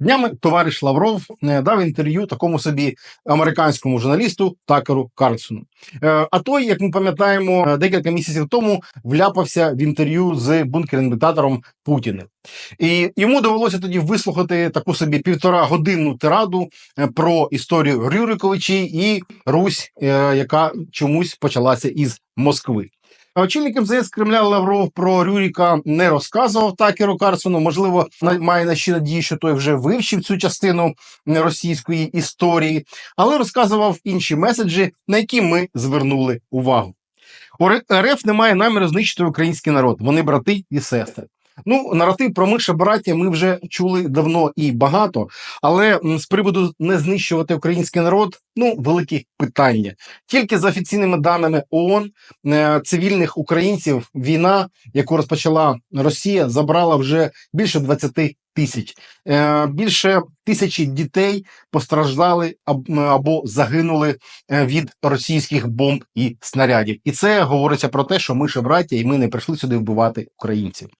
Днями товариш Лавров е, дав інтерв'ю такому собі американському журналісту Такеру Карлсону. Е, А той, як ми пам'ятаємо, е, декілька місяців тому вляпався в інтерв'ю з бункерним диктатором Путіним. І йому довелося тоді вислухати таку собі півтора годинну тираду про історію Рюриковичі і Русь, яка чомусь почалася із Москви. Очільник МЗС Кремля Лавров про Рюріка не розказував Такеру Карсону. Можливо, має на ще надії, що той вже вивчив цю частину російської історії, але розказував інші меседжі, на які ми звернули увагу. У РФ немає наміру знищити український народ. Вони брати і сестри. Ну, наратив про Миша браття ми вже чули давно і багато, але з приводу не знищувати український народ, ну, великі питання. Тільки за офіційними даними ООН, е, цивільних українців війна, яку розпочала Росія, забрала вже більше 20 тисяч. Е, Більше тисячі дітей постраждали або загинули е, від російських бомб і снарядів. І це говориться про те, що ми ж браття, і ми не прийшли сюди вбивати українців.